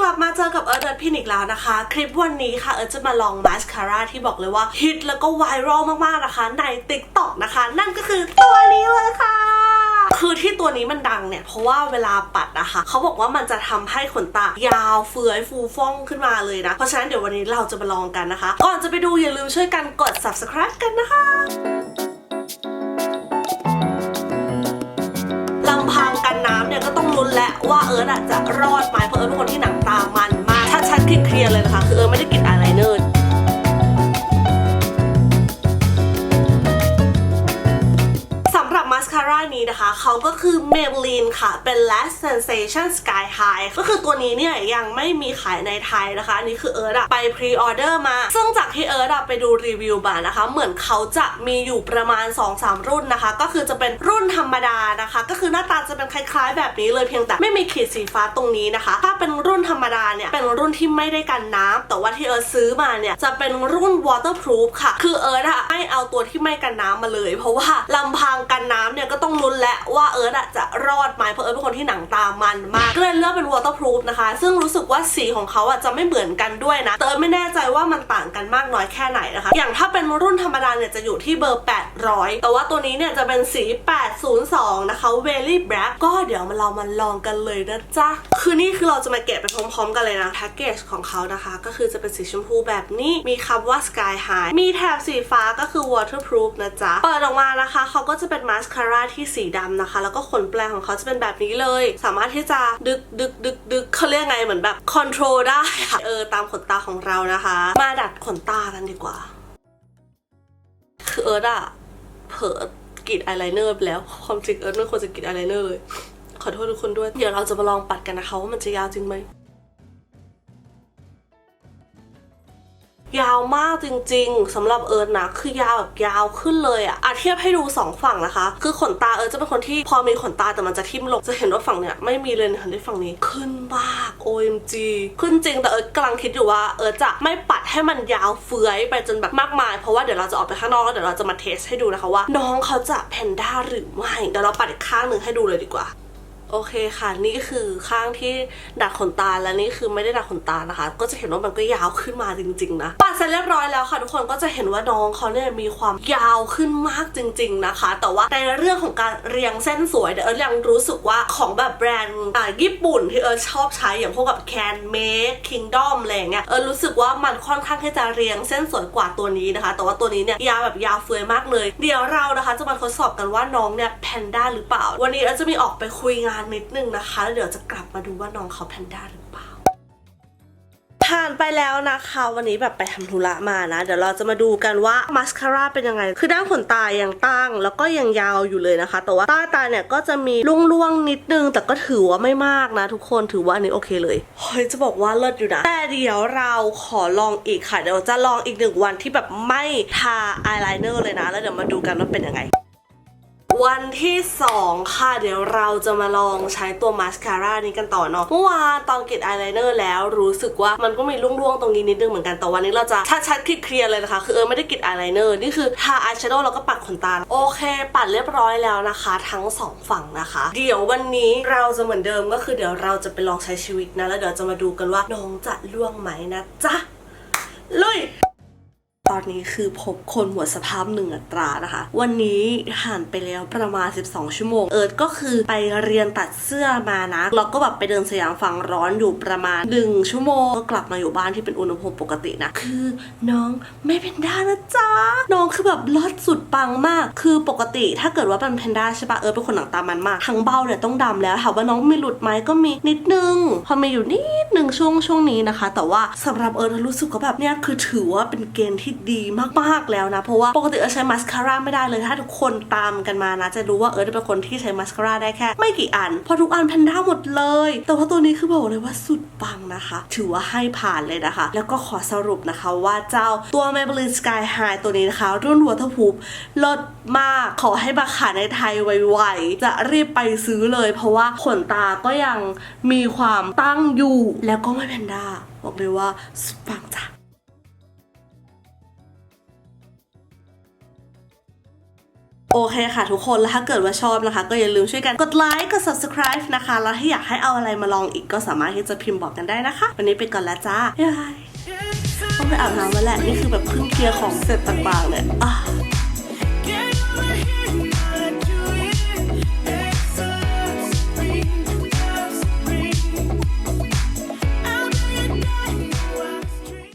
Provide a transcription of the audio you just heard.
กลับมาเจอกับเอิร์ธเอิร์ธพินอีกแล้วนะคะ คลิปวันนี้ค่ะเอิร์ธจะมาลองมาสคาร่าที่บอกเลยว่าฮิตแล้วก็ไวรัลมากๆนะคะ ใน t ิ k t o k นะคะ นั่นก็คือตัวนี้เลยค่ะคือที่ตัวนี้มันดังเนี่ย เพราะว่าเวลาปัดนะคะเขาบอกว่ามันจะทำให้ขนตายาวเฟื่อยฟูฟ่องขึ้นมาเลยนะ เพราะฉะนั้นเดี๋ยววันนี้เราจะมาลองกันนะคะ ก่อนจะไปดูอย่าลืมช่วยกันกด subscribe กันนะคะ ว่าเอิร์ธอะจะรอดไหมเพราะเอิร์ธเป็นคนที่หนังตามันมากชัดๆเคลียร์เลยนะคะคือเอิร์ธไม่ได้กลินอายไลเนอร์ คาร่านี้นะคะ เขาก็คือ Maybelline ค่ะ เป็น Last Sensation Sky High ก็คือตัวนี้เนี่ยยังไม่มีขายในไทยนะคะ อันนี้คือเอิร์ธอะไปพรีออเดอร์มา ซึ่งจากที่เอิร์ธอะไปดูรีวิวมานะคะ เหมือนเขาจะมีอยู่ประมาณ 2-3 รุ่นนะคะ ก็คือจะเป็นรุ่นธรรมดานะคะ ก็คือหน้าตาจะเป็นคล้ายๆ แบบนี้เลยเพียงแต่ไม่มีขีดสีฟ้าตรงนี้นะคะ ถ้าเป็นรุ่นธรรมดาเนี่ยเป็นรุ่นที่ไม่ได้กันน้ำแต่ว่าที่เอิร์ธซื้อมาเนี่ยจะเป็นรุ่น waterproof ค่ะ คือเอิร์ธอะไม่เอาตัวที่ไม่กันน้ำมาเลย เพราะว่าลำพังกันน้ำ แล้วว่าเอิร์ธอะจะรอดไหมเพราะเอิร์ธเป็นคนที่หนังตามันมากก็เลยเลือกเป็น waterproof นะคะ ซึ่งรู้สึกว่าสีของเขาอะจะไม่เหมือนกันด้วยนะแต่เอิร์ไม่แน่ใจว่ามันต่างกันมากน้อยแค่ไหนนะคะ อย่างถ้าเป็นรุ่นธรรมดาเนี่ยจะอยู่ที่เบอร์ 800 แต่ว่าตัวนี้เนี่ยจะเป็นสี 802 นะคะ very black ก็เดี๋ยวมาเรามาลองกันเลยนะจ๊ะ คือนี่คือเราจะมาแกะไปพร้อมๆกันเลยนะแพ็กเกจของเขานะคะ ก็คือจะเป็นสีชมพูแบบนี้มีคำว่า sky high มีแถบสีฟ้าก็คือ waterproof นะจ๊ะ เปิดออกมานะคะ เขาก็จะเป็นมาสคาร่าที่สีดำนะคะ แล้วก็ขนแปลงของเขาจะเป็นแบบนี้เลย สามารถที่จะดึกดึกดึกดึกเขาเรียกไงเหมือนแบบคอนโทรลได้ค่ะเออตามขนตาของเรานะคะ มาดัดขนตากันดีกว่า คือเอิร์ดอะเผลอกรีดอายไลเนอร์ไปแล้วความจริงเอิร์ดไม่ควรจะกรีดอายไลเนอร์เลยขอโทษทุกคนด้วย เดี๋ยวเราจะมาลองปัดกันนะคะว่ามันจะยาวจริงไหม ยาวมากจริงๆสำหรับเอิร์ธนะคือยาวแบบยาวขึ้นเลยอะอะเทียบให้ดูสองฝั่งนะคะ คือขนตาเอิร์ธจะเป็นคนที่พอมีขนตาแต่มันจะทิ่มลงจะเห็นว่าฝั่งเนี้ยไม่มีเลยนะคะที่ฝั่งนี้ขึ้นมาก OMG ขึ้นจริงแต่เอิร์ธกำลังคิดอยู่ว่าเอิร์ธจะไม่ปัดให้มันยาวเฟื้อยไปจนแบบมากมาย เพราะว่าเดี๋ยวเราจะออกไปข้างนอกแล้วเดี๋ยวเราจะมาเทสให้ดูนะคะว่า น้องเขาจะแพนด้าหรือไม่เดี๋ยวเราปัดอีกข้างหนึ่งให้ดูเลยดีกว่า โอเคค่ะ นี่คือข้างที่ดัดขนตาและนี่คือไม่ได้ดัดขนตานะคะ ก็จะเห็นว่ามันก็ยาวขึ้นมาจริงๆนะปัดเสร็จเรียบร้อยแล้วค่ะ ทุกคนก็จะเห็นว่าน้องเขาเนี่ยมีความยาวขึ้นมากจริง ๆนะคะ แต่ว่าในเรื่องของการเรียงเส้นสวยเดี๋ยวเอิร์ธยังรู้สึกว่าของแบบแบรนด์ญี่ปุ่นที่เอิร์ธชอบใช้อย่างพวกแบบ Can Make Kingdom อะไรเงี้ยเอิร์ธรู้สึกว่ามันค่อนข้างที่จะเรียงเส้นสวยกว่าตัวนี้นะคะ แต่ว่าตัวนี้เนี่ยยาวแบบยาวเฟือยมากเลย เดี๋ยวเรานะคะจะมาทดสอบกันว่าน้องเนี่ยแพนด้าหรือเปล่า วันนี้เอิร์ธจะมีออกไปคุยงานนิดนึงนะคะแล้วเดี๋ยวจะกลับมาดูว่าน้องเขาแพนด้าหรือเปล่า ผ่านไปแล้วนะคะวันนี้แบบไปทำธุระมานะ เดี๋ยวเราจะมาดูกันว่ามาสคาร่าเป็นยังไง คือด้านขนตายังตั้ง แล้วก็ยังยาวอยู่เลยนะคะ แต่ว่าใต้ตาเนี่ยก็จะมีร่วงๆนิดนึง แต่ก็ถือว่าไม่มากนะ ทุกคนถือว่าอันนี้โอเคเลยเฮ้ยจะบอกว่าเลิศอยู่นะ แต่เดี๋ยวเราขอลองอีกค่ะเดี๋ยวจะลองอีกหนึ่งวันที่แบบไม่ทาอายไลเนอร์เลยนะ แล้วเดี๋ยวมาดูกันว่าเป็นยังไง วันที่ 2 ค่ะ เดี๋ยวเราจะมาลองใช้ตัวมาสคาร่านี้กันต่อเนาะเมื่อวานตอนกรีดอายไลเนอร์แล้วรู้สึกว่ามันก็มีร่วงๆตรงนี้นิดนึงเหมือนกันแต่วันนี้เราจะชัดๆเคลียร์เลยนะคะ คือเออไม่ได้กรีดอายไลเนอร์นี่คือทาอายแชโดว์แล้วก็ปัดขนตา โอเค ปัดเรียบร้อยแล้วนะคะ ทั้งสองฝั่งนะคะ เดี๋ยววันนี้เราจะเหมือนเดิมก็คือเดี๋ยวเราจะไปลองใช้ชีวิตนะแล้วเดี๋ยวจะมาดูกันว่าน้องจะล่วงไหมนะจ๊ะ ตอนนี้คือพบคนหมดสภาพหนึ่งอัตรานะคะ วันนี้ผ่านไปแล้วประมาณ 12 ชั่วโมง เอิร์ธก็คือไปเรียนตัดเสื้อมานะแล้วก็แบบไปเดินสยามฝั่งร้อนอยู่ประมาณ 1 ชั่วโมง ก็กลับมาอยู่บ้านที่เป็นอุณหภูมิปกตินะ คือน้องไม่เป็นด้านะจ๊ะ น้องคือแบบลอดสุดปังมาก คือปกติถ้าเกิดว่าเป็นแพนด้าใช่ปะเอิร์ธเป็นคนหนังตามันมาก ทั้งเบ้าเนี่ยต้องดำแล้วถามว่าน้องมีหลุดไหมก็มีนิดนึง พอมีอยู่นิดนึงช่วงช่วงนี้นะคะ แต่ว่าสำหรับเอิร์ธรู้สึกว่าแบบเนี้ยคือถือว่าเป็นเกณฑ์ที่ดีมากๆแล้วนะ เพราะว่าปกติเอิร์ใช้มาสคาร่าไม่ได้เลย ถ้าทุกคนตามกันมานะ จะรู้ว่าเอิร์ธเป็นคนที่ใช้มาสคาร่าได้แค่ ไม่กี่อันพราะทุกอันแพนด้าหมดเลย แต่ว่าตัวนี้คือบอกเลยว่าสุดปังนะคะ ถือว่าให้ผ่านเลยนะคะ แล้วก็ขอสรุปนะคะว่าเจ้าตัว Maybelline Sky High ตัวนี้นะคะ รุ่น Waterproof ลดมากขอให้มาขายในไทยไวๆจะรีบไปซื้อเลย เพราะว่าขนตาก็ยังมีความตั้งอยู่แล้วก็ไม่แพนด้าบอกเลยว่าสุดปังจ้ะ โอเคค่ะทุกคนแล้วถ้าเกิดว่าชอบนะคะ ก็อย่าลืมช่วยกันกดไลค์กด subscribe นะคะ แล้วถ้าอยากให้เอาอะไรมาลองอีกก็สามารถที่จะพิมพ์บอกกันได้นะคะ วันนี้ไปก่อนแล้วจ้าบ๊ายบายต้องไปอาบน้ำแล้วแหละนี่คือแบบเพิ่งเคลียร์ของเสร็จต่างๆเนี่ย